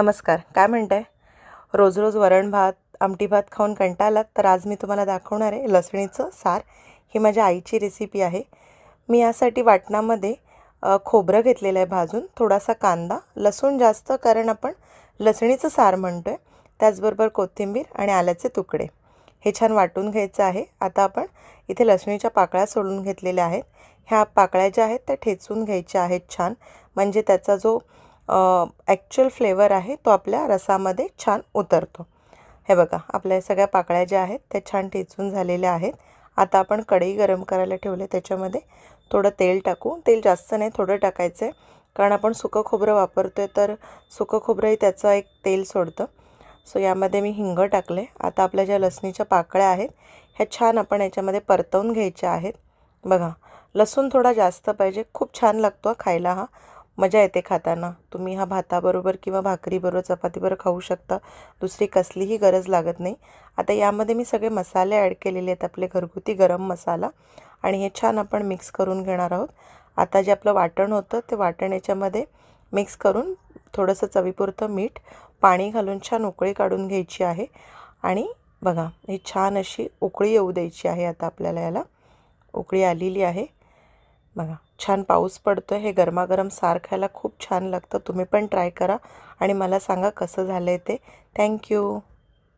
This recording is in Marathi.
नमस्कार काय म्हणताय? रोज रोज वरण भात आमटी भात खाऊन कंटाळलात तर आज मी तुम्हाला दाखवणार आहे लसणीचं सार. ही माझ्या आईची रेसिपी आहे. मी यासाठी वाटणामध्ये खोबरं घेतलेलं आहे भाजून थोडासा कांदा लसूण जास्त कारण आपण लसणीचं सार म्हणतो आहे त्याचबरोबर कोथिंबीर आणि आल्याचे तुकडे. हे छान वाटून घ्यायचं आहे. आता आपण इथे लसणीच्या पाकळ्या सोडून घेतलेल्या आहेत. ह्या पाकळ्या ज्या आहेत त्या ठेचून घ्यायच्या आहेत छान. म्हणजे त्याचा जो ॲक्च्युअल फ्लेवर आहे तो आपल्या रसामध्ये छान उतरतो. हे बघा आपल्या सगळ्या पाकळ्या ज्या आहेत त्या छान ठेचून झालेल्या आहेत. आता आपण कढई गरम करायला ठेवले त्याच्यामध्ये थोडं तेल टाकू. तेल जास्त नाही थोडं टाकायचं आहे. कारण आपण सुकं खोबरं वापरतो आहे तर सुकं खोबरंही त्याचं एक तेल सोडतं. सो यामध्ये मी हिंग टाकले. आता आपल्या ज्या लसणीच्या पाकळ्या आहेत ह्या छान आपण याच्यामध्ये परतवून घ्यायच्या आहेत. बघा लसूण थोडा जास्त पाहिजे. खूप छान लागतो खायला हा. मजा येते खाताना. तुम्ही हा भाताबरोबर किंवा भाकरीबरोबर चपातीबरोबर खाऊ शकता. दुसरी कसलीही गरज लागत नाही. आता यामध्ये मी सगळे मसाले ॲड केलेले आहेत. आपले घरगुती गरम मसाला आणि हे छान आपण मिक्स करून घेणार आहोत. आता जे आपलं वाटण होतं ते वाटण याच्यामध्ये मिक्स करून थोडंसं चवीपुरतं मीठ पाणी घालून छान उकळी काढून घ्यायची आहे. आणि बघा ही छान अशी उकळी येऊ द्यायची आहे आता आपल्याला याला. उकळी आलेली आहे. बघा छान पाऊस पडतो आहे हे गरमागरम सार खायला खूप छान लागतं. तुम्ही पण ट्राय करा आणि मला सांगा कसं झालं आहे ते थँक्यू